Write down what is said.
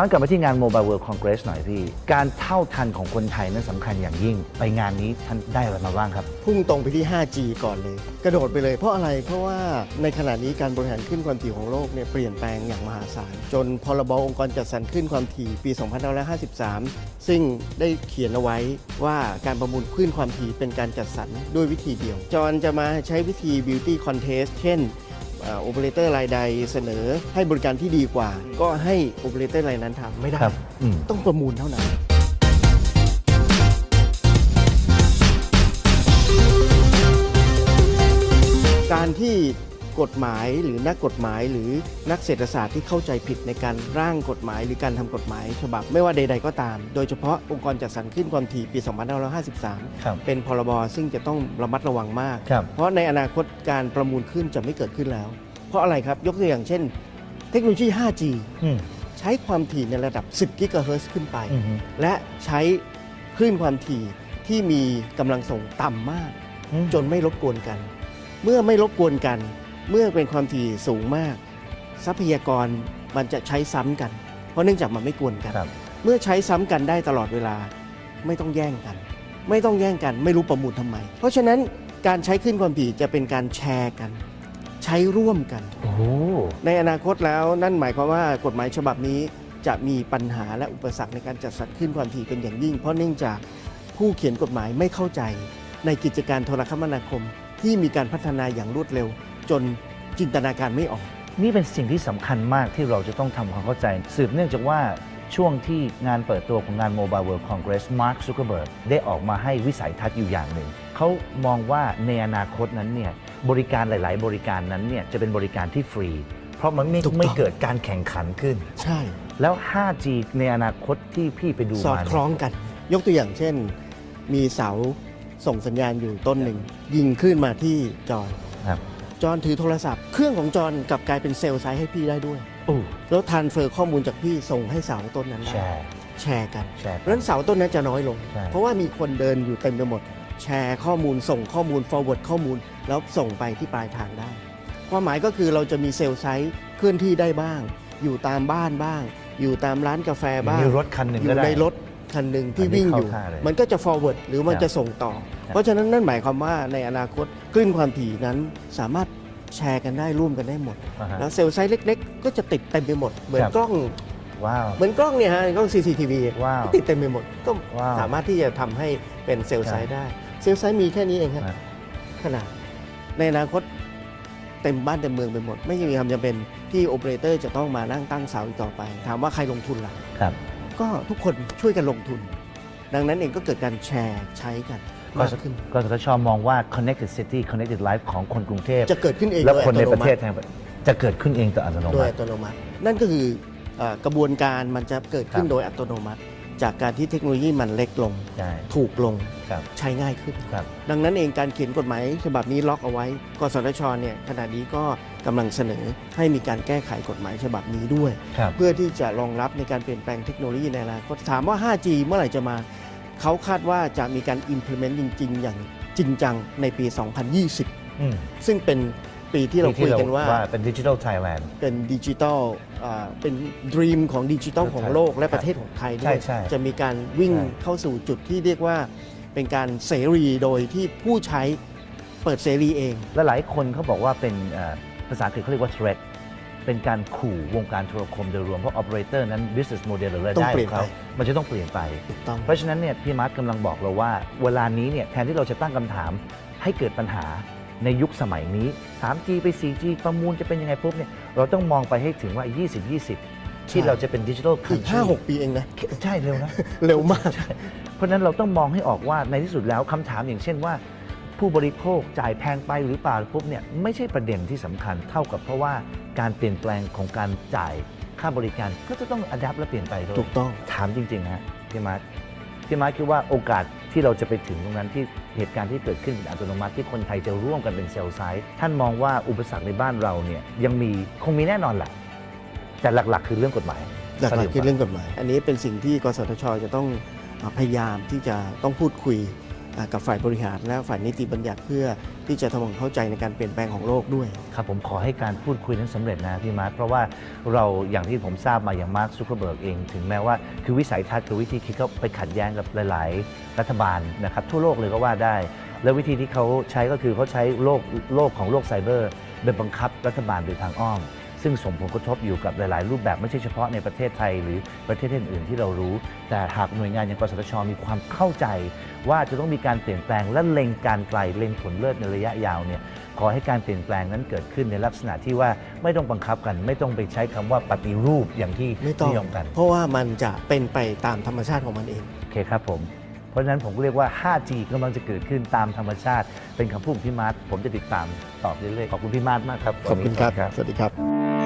ย้อนกลับมาที่งาน Mobile World Congress หน่อยพี่ การเท่าทันของคนไทยนั้นสำคัญอย่างยิ่ง ไปงานนี้ท่านได้อะไรมาบ้างครับ พุ่งตรงไปที่ 5G ก่อนเลย กระโดดไปเลยเพราะอะไรเพราะว่าในขณะนี้การบริหารขึ้นความถี่ของโลกเนี่ยเปลี่ยนแปลงอย่างมหาศาล จนพรบองค์กรจัดสรรขึ้นความถี่ปี 2553 ซึ่งได้เขียนเอาไว้ว่าการประมูลขึ้นความถี่เป็นการจัดสรรด้วยวิธีเดียว จอนจะมาใช้วิธี beauty contest เช่น โอเปอเรเตอร์รายใดเสนอให้บริการที่ดีกว่า ก็ให้โอเปอเรเตอร์รายนั้นทำไม่ได้ ครับอืม ต้องประมูลเท่านั้น การที่ กฎหมายหรือนักกฎหมายหรือนักเศรษฐศาสตร์ที่เข้าใจผิดในการร่างกฎหมายหรือการทำกฎหมายฉบับไม่ว่าใด ๆ ก็ตาม โดยเฉพาะองค์กรจัดสรรขึ้นความถี่ปี 2553ครับเป็นพรบซึ่งจะต้องระมัดระวังมากครับเพราะในอนาคตการประมูลขึ้นจะไม่เกิดขึ้นแล้ว เพราะอะไรครับยกตัวอย่างเช่น เทคโนโลยี 5G อืมใช้ความถี่ในระดับ 10 กิกะเฮิรตซ์ขึ้นไปอือฮึและใช้คลื่นความถี่ที่มีกำลังส่งต่ำมากอืมจนไม่รบกวนกัน เมื่อไม่รบกวนกัน เมื่อเป็นความถี่สูงมาก ทรัพยากรมันจะใช้ซ้ำกัน เพราะเนื่องจากมันไม่กวนกันครับเมื่อใช้ซ้ำกันได้ตลอดเวลาไม่ต้องแย่งกัน ไม่ต้องแย่งกัน ไม่รู้ประมูลทำไม เพราะฉะนั้นการใช้ขึ้นความถี่จะเป็นการแชร์กัน ใช้ร่วมกันโอ้โหในอนาคตแล้วนั่นหมายความว่ากฎหมายฉบับนี้จะมีปัญหาและอุปสรรคในการจัดสรรขึ้นความถี่เป็นอย่างยิ่ง เพราะเนื่องจากผู้เขียนกฎหมายไม่เข้าใจในกิจการโทรคมนาคมที่มีการพัฒนาอย่างรวดเร็ว จนจินตนาการไม่ออก นี่เป็นสิ่งที่สำคัญมากที่เราจะต้องทำความเข้าใจ สืบเนื่องจากว่าช่วงที่งานเปิดตัวของงาน Mobile World Congress Mark Zuckerberg ได้ออกมาให้วิสัยทัศน์อยู่อย่างหนึ่ง เขามองว่าในอนาคตนั้นเนี่ยบริการหลาย ๆ บริการนั้นเนี่ยจะเป็นบริการที่ฟรี เพราะมันไม่ถูกต้อง ไม่เกิดการแข่งขันขึ้น ใช่ แล้ว 5G ในอนาคตที่พี่ไปดูสอดมาคล้องกัน ยกตัวอย่างเช่น มีเสาส่งสัญญาณอยู่ต้นหนึ่ง ยิงขึ้นมาที่จอนครับ จอนถือโทรศัพท์ เครื่องของจอนกลับกลายเป็นเซลล์ไซต์ให้พี่ได้ด้วย โอ้แล้วทานเฟอร์ข้อมูลจากพี่ส่งให้เสาต้นนั้นแชได้ร์ แชร์กันแชร์เพราะฉะนั้นเสาต้นนั้นจะน้อยลง ใช่ เพราะว่ามีคนเดินอยู่เต็มไปหมด แชร์ข้อมูลส่งข้อมูล forward ข้อมูล แล้วส่งไปที่ปลายทางได้ ความหมายก็คือเราจะมีเซลล์ไซต์เคลื่อนที่ได้บ้าง อยู่ตามบ้านบ้าง อยู่ตามร้านกาแฟบ้าง มีรถคันหนึ่งอก็ยู่ได้ ในรถ คันหนึ่งที่อันนี้วิ่งอยู่เข้าท่าเลยมันก็จะ forward หรือมันครับจะส่งต่อครับเพราะฉะนั้นนั่นหมายความว่าในอนาคตคลื่นความถี่นั้นสามารถแชร์กันได้ร่วมกันได้หมดอ่าฮะแล้วเซลล์ไซต์เล็ก ๆ ก็จะติดเต็มไปหมด เหมือนครับกล้องว้าวเหมือนกล้องเนี่ยฮะกล้อง CCTV ว้าวติดเต็มไปหมดก็ว้าวสามารถที่จะทำให้เป็นเซลล์ไซต์ได้ เซลล์ไซต์มีแค่นี้เองครับอะขนาดในอนาคตเต็มบ้านเต็มเมืองไปหมด ไม่มีความจำเป็นที่โอเปอเรเตอร์จะต้องมานั่งตั้งเสาอีกต่อไป ถามว่าใครลงทุนล่ะครับ ก็ทุกคนช่วยกันลงทุน ดังนั้นเองก็เกิดการแชร์ใช้กันก็มากขึ้น กสทชมองว่า connected city connected life ของคนกรุงเทพจะเกิดขึ้นเองและโดยคนในอัตประมัเทติศทั้งจะเกิดขึ้นเองต่ออัตโนโดยมัอัติตโนมัติ นั่นก็คือเอ่อกระบวนการมันจะเกิดขึ้นครับ โดยอัตโนมัติ จากการที่เทคโนโลยีมันเล็กลง ใช่ ถูกลงครับ ใช้ง่ายขึ้น ครับ ดังนั้นเองการเขียนกฎหมายฉบับนี้ล็อกเอาไว้ กสทชเนี่ยขณะนี้ก็กำลังเสนอให้มีการแก้ไขกฎหมายฉบับนี้ด้วย ครับ เพื่อที่จะรองรับในการเปลี่ยนแปลงเทคโนโลยีในอนาคตถามว่า 5G เมื่อไหร่จะมา เขาคาดว่าจะมีการ implement จริง ๆ อย่างจริงจังในปี 2020 อืม ซึ่งเป็น ปีที่เราคุยกันว่าเป็นดิจิทัลไทยแลนด์เป็นดิจิทัลอ่าเป็นดรีมของดิจิทัลของโลกและประเทศของไทยด้ใช่วยใช่จะมีการวิ่งใช่เข้าสู่จุดที่เรียกว่าเป็นการเสรีโดยที่ผู้ใช้เปิดเสรีเอง และหลายคนเขาบอกว่าเป็นเอ่อภาษาอังกฤษเขาเรียกว่า threat เป็นการขู่วงการโทรคมโดยรวม เพราะ operator นั้น business model หรือรายต้อได้งเปลี่ขยอนงไปเขา มันจะต้องเปลี่ยนไปถูกต้องเพราะฉะนั้นเนี่ยพี่มาร์ทกำลังบอกเราว่า เวลานี้เนี่ยแทนที่เราจะตั้งคำถามให้เกิดปัญหา ในยุคสมัยนี้ 3G ไป 4G ประมูลจะเป็นยังไงปุ๊บเนี่ยเราต้องมองไปให้ถึงว่า 2020 ที่เราจะเป็นดิจิทัลอีกห้าหกปีเองนะ ใช่เร็วนะ เร็วมาก เพราะฉะนั้นเราต้องมองให้ออกว่าในที่สุดแล้วคำถามอย่างเช่นว่า ผู้บริโภคจ่ายแพงไปหรือเปล่าปุ๊บเนี่ยไม่ใช่ประเด็นที่สำคัญเท่ากับเพราะว่าการเปลี่ยนแปลงของการจ่ายค่าบริการก็จะต้องอัดแอปและเปลี่ยนไปด้วยถูกต้องถามจริงๆฮะพี่มาร์ทพี่มาร์ทคิดว่าโอกาส ที่เราจะไปถึงตรงนั้นที่เหตุการณ์ที่เกิดขึ้นเป็นอัตโนมัติที่คนไทยจะร่วมกันเป็นเซลล์ไซต์ท่านมองว่าอุปสรรคในบ้านเราเนี่ยยังมีคงมีแน่นอนแหละแต่หลักๆ คือเรื่องกฎหมายหลักๆคือเรื่องกฎหมาย อันนี้เป็นสิ่งที่กสทชจะต้องอ่าพยายามที่จะต้องพูดคุยอ่า กับฝ่ายบริหารและฝ่ายนิติบัญญัติเพื่อที่จะทำความเข้าใจในการเปลี่ยนแปลงของโลกด้วย ครับผมขอให้การพูดคุยนั้นสำเร็จนะพี่มาร์คเพราะว่าเราอย่างที่ผมทราบมาอย่างมาร์คซูเ e อร์เบิร์กเอง ถึงแม้ว่าคือวิสัยทัศน์กับวิธีคิดเขาไปขัดแย้งกับหลาย ๆ รัฐบาลนะครับทั่วโลกเลยก็ว่าได้ แล้ววิธีที่เขาใช้ก็คือเขาใช้โลกโลกของโลกไซเบอร์เป็นบังคับรัฐบาลโดยทางอ้อม ซึ่งส่งผลกระทบอยู่กับหลาย ๆ รูปแบบไม่ใช่เฉพาะในประเทศไทย หรือประเทศอื่น ๆ ที่เรารู้ แต่หากหน่วยงานอย่างกสทช มีความเข้าใจ ว่าจะต้องมีการเปลี่ยนแปลงและเล็งการไกลเล็งผลเลิศในระยะยาวเนี่ยขอให้การเปลี่ยนแปลงนั้นเกิดขึ้นในลักษณะที่ว่าไม่ต้องบังคับกัน ไม่ต้องไปใช้คำว่าปฏิรูปอย่างที่ไม่ต้องนิยมกัน เพราะว่ามันจะเป็นไปตามธรรมชาติของมันเองโอเคครับผม เพราะฉะนั้นผมก็เรียกว่า 5G กำลังจะเกิดขึ้นตามธรรมชาติ เป็นคำพูดของพี่มาร์ทผมจะติดตามตอบเรื่อยๆ ขอบคุณพี่มาร์ทมากครับ ขอบคุณครับวันนี้สวัสดีครับ